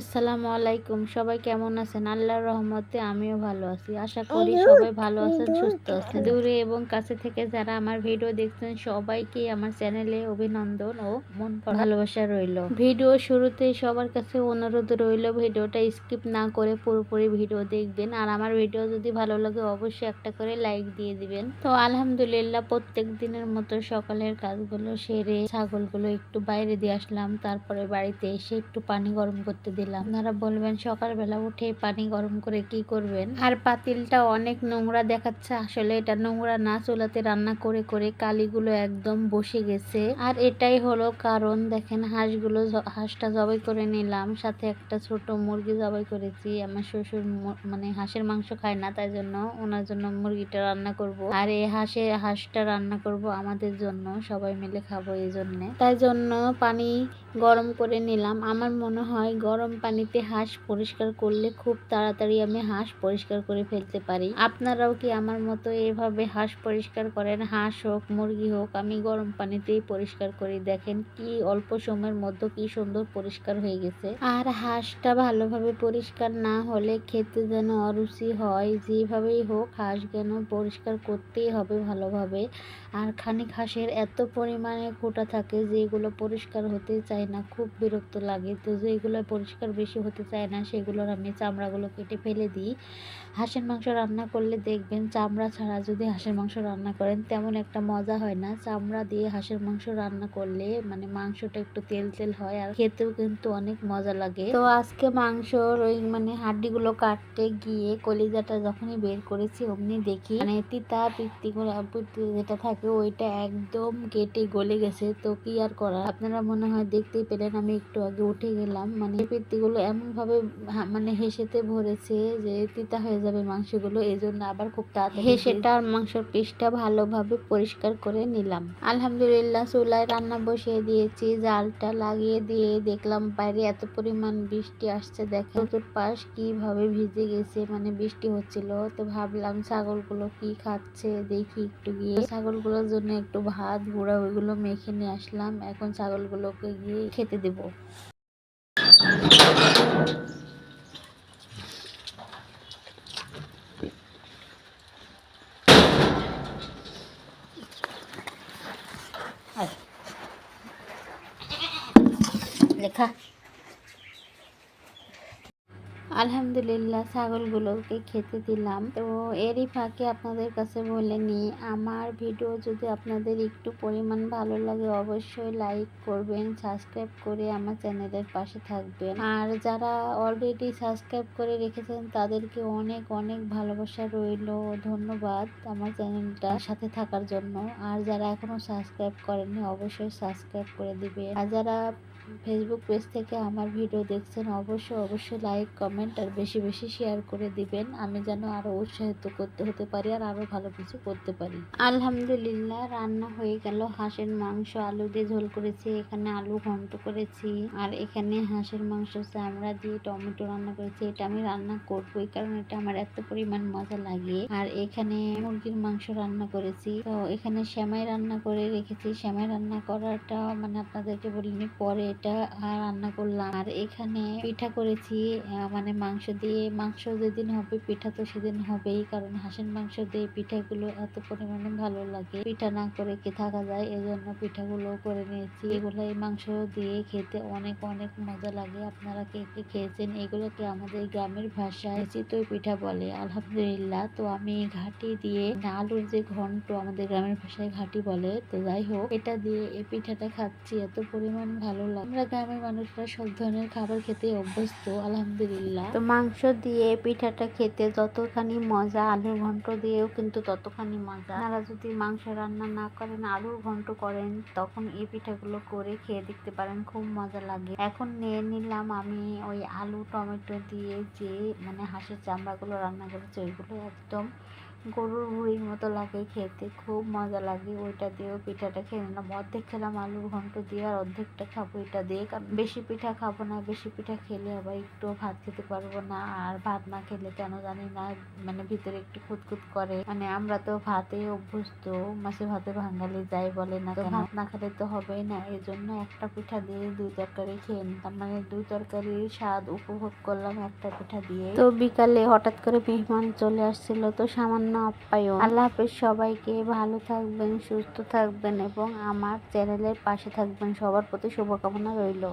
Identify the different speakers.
Speaker 1: আসসালামু আলাইকুম। সবাই কেমন আছেন? আল্লাহর রহমতে আমিও ভালো আছি। আশা করি সবাই ভালো আছেন সুস্থ আছেন। দূরে এবং কাছে থেকে যারা আমার ভিডিও দেখছেন সবাইকে আমার চ্যানেলে অভিনন্দন ও মন ভালোবাসা রইল। ভিডিও শুরুতে সবার কাছে অনুরোধ রইল ভিডিওটা স্কিপ না করে পুরোপুরি ভিডিও দেখবেন। আর আমার ভিডিও যদি ভালো লাগে অবশ্যই একটা করে লাইক দিয়ে দিবেন। তো আলহামদুলিল্লাহ প্রত্যেক দিনের মতো সকালের কাজগুলো সেরে ছাগলগুলো একটু বাইরে দিয়ে আসলাম। তারপরে বাড়িতে এসে একটু পানি গরম করতে দিলাম আপনারা বলবেন, সকালবেলা উঠে পানি গরম করে কি করবেন? আর পাতিলটা অনেক নোংরা দেখাচ্ছে। আসলে এটা নোংরা না চুলাতে রান্না করে করে কালিগুলো একদম বসে গেছে। আর এটাই হলো কারণ, দেখেন হাঁসগুলো হাঁসটা জবাই করে নিলাম, সাথে একটা ছোট মুরগি জবাই করেছি। আমার শ্বশুর মানে হাঁসের মাংস খায় না, তাই জন্য ওনার জন্য মুরগিটা রান্না করব। আর এই হাঁসে, হাঁসটা রান্না করব আমাদের জন্য, সবাই মিলে খাব এই জন্যে। তাই জন্য পানি গরম করে নিলাম। আমার মনে হয় গরম পানিতে হাঁস পরিষ্কার করলে খুব তাড়াতাড়ি আমি হাঁস পরিষ্কার করে ফেলতে পারি। আপনারাও কি আমার মতো এভাবে হাঁস পরিষ্কার করেন? হাঁস হোক, মুরগি হোক, আমি গরম পানিতেই পরিষ্কার করি। দেখেন কি অল্প সময়ের মধ্যে কি সুন্দর পরিষ্কার হয়ে গেছে। আর হাঁসটা ভালোভাবে পরিষ্কার না হলে খেতে যেন অরুচি হয়। যেভাবেই হোক, হাঁস যেন পরিষ্কার করতেই হবে ভালোভাবে। আর খানিক হাঁসের এত পরিমাণে খোঁটা থাকে যেগুলো পরিষ্কার হতে চায় না, খুব বিরক্ত লাগে। তো যেগুলো পরিষ্কার বেশি হতে চায় না, সেগুলোর আমি চামড়াগুলো কেটে ফেলে দিই। হাঁসের মাংস রান্না করলে দেখবেন চামড়া ছাড়া যদি হাঁসের মাংস রান্না করেন তেমন একটা মজা হয় না। চামড়া দিয়ে হাঁসের মাংস রান্না করলে মানে মাংসটা একটু তেল তেল হয় আর খেতেও কিন্তু অনেক মজা লাগে। তো আজকে মাংসর ওই মানে হাড্ডিগুলো কাটতে গিয়ে কলিজাটা যখনই বের করেছি অমনি দেখি মানে তিতা পিত্তি যেটা থাকে ওইটা একদম কেটে গলে গেছে। তো কি আর করার? আপনারা মনে হয় দেখতেই পেলেন আমি একটু আগে উঠে গেলাম। মানে পিত্তিগুলো এমন ভাবে হা- মানে হেসেতে ভরেছে যে তিতা হয়ে যাবে মাংসগুলো। এই জন্য আবার খুব তাড়াতাড়ি হেসেটা আর মাংসর পিসটা ভালোভাবে পরিষ্কার করে নিলাম। আলহামদুলিল্লাহ চুলায় রান্না বসিয়ে দিয়েছি জালটা লাগিয়ে দিয়ে দেখলাম বাইরে এত পরিমাণ বৃষ্টি আসছে দেখেন চতুর্পাশ কীভাবে ভিজে গেছে মানে বৃষ্টি হচ্ছিল। তো ভাবলাম ছাগলগুলো কি খাচ্ছে দেখি একটু গিয়ে। ছাগলগুলোর জন্য একটু ভাত গুঁড়া ওইগুলো মেখে নিয়ে আসলাম। এখন ছাগলগুলোকে গিয়ে খেতে দেবো। 你看。আলহামদুলিল্লাহ, ছাগলগুলোকে খেতে দিলাম। তো এরই ফাঁকে আপনাদের কাছে বলে নিই, আমার ভিডিও যদি আপনাদের একটু পরিমাণ ভালো লাগে, অবশ্যই লাইক করবেন, সাবস্ক্রাইব করে আমার চ্যানেলের পাশে থাকবেন। আর যারা অলরেডি সাবস্ক্রাইব করে রেখেছেন, তাদেরকে অনেক অনেক ভালোবাসা রইল। ধন্যবাদ আমার চ্যানেলটার সাথে থাকার জন্য। আর যারা এখনও সাবস্ক্রাইব করেননি, অবশ্যই সাবস্ক্রাইব করে দিবেন। আর যারা ফেসবুক পেজ থেকে আমার ভিডিও দেখছেন, অবশ্যই অবশ্যই লাইক কমেন্ট আর বেশি বেশি শেয়ার করে দিবেন। আমি যেন আরও উৎসাহিত করতে, হতে পারি আর আরও ভালো কিছু করতে পারি। আলহামদুলিল্লাহ, রান্না হয়ে গেল। হাঁসের মাংস, আলু দিয়ে ঝোল করেছি। এখানে আলু ঘন্ট করেছি। আর এখানে হাঁসের মাংস, চামড়া দিয়ে টমেটো রান্না করেছি। এটা আমি রান্না করবোই কারণ এটা আমার এত পরিমাণ মজা লাগে। আর এখানে মুরগির মাংস রান্না করেছি। তো এখানে শ্যামাই রান্না করে রেখেছি। শ্যামাই রান্না করাটা মানে আপনাদেরকে বলিনি, পরে এটা রান্না করলাম। আর এখানে পিঠা করেছি মানে মাংস দিয়ে। মাংস যেদিন হবে পিঠা তো সেদিন হবেই, কারণ হাঁসের মাংস দিয়ে পিঠাগুলো এত পরিমাণে ভালো লাগে। পিঠা না করে কি থাকা যায়? এজন্য পিঠাগুলো করে নিয়েছি। এগুলো এই মাংস দিয়ে খেতে অনেক অনেক মজা লাগে। আপনারা কে কে খেয়েছেন? এগুলোকে আমাদের গ্রামের ভাষায় চিতই পিঠা বলে? আলহামদুলিল্লাহ। তো আমি ঘাটি দিয়ে মানে আলুর যে ঘন্ট আমাদের গ্রামের ভাষায় ঘাটি বলে, তো যাই হোক, এটা দিয়ে এই পিঠাটা খাচ্ছি। এত পরিমাণ ভালো লাগে। আমরা গ্রামের মানুষরা সব ধরনের খাবার খেতে অভ্যস্ত, আলহামদুলিল্লাহ। তো মাংস দিয়ে, পিঠাটা খেতে যতখানি মজা, আলুর ঘন্ট দিয়েও কিন্তু ততখানি মজা। আপনারা যদি মাংস রান্না না করেন, আলুর ঘন্ট করেন, তখন এই পিঠাগুলো করে খেয়ে দেখতে পারেন, খুব মজা লাগে। এখন নিয়ে নিলাম আমি ওই আলু, টমেটো দিয়ে যে মানে হাঁসের চামড়াগুলো রান্না করেছি, ওইগুলো একদম গরুর ভুড়ির মতো লাগে খেতে, খুব মজা লাগে ওইটা দিয়েও পিঠাটা খেয়ে নিলাম। অর্ধেক খেলাম আলুর ঘন্ট দিয়ে আর অর্ধেকটা খাব এটা দিয়ে। কারণ বেশি পিঠা খাব না, বেশি পিঠা খেলে আবার একটু ভাত খেতে পারব না। আর ভাত না খেলে কেন জানি না মানে ভিতরে একটু খুঁতখুত করে। মানে আমরা তো ভাতে অভ্যস্ত মাছে ভাতে ভাঙালি যাই বলে না ভাত না খেলে তো হবেই না। এই জন্য একটা পিঠা দিয়ে দুই তরকারি খেয়ে নিতাম মানে দুই তরকারির স্বাদ উপভোগ করলাম একটা পিঠা দিয়ে। তো বিকালে হঠাৎ করে মেহমান চলে আসছিল, তো সামান্য আপ্যায়ন। আল্লাহ হাফেজ, সবাইকে ভালো থাকবেন, সুস্থ থাকবেন এবং আমার চ্যানেলের পাশে থাকবেন। সবার প্রতি শুভকামনা রইল।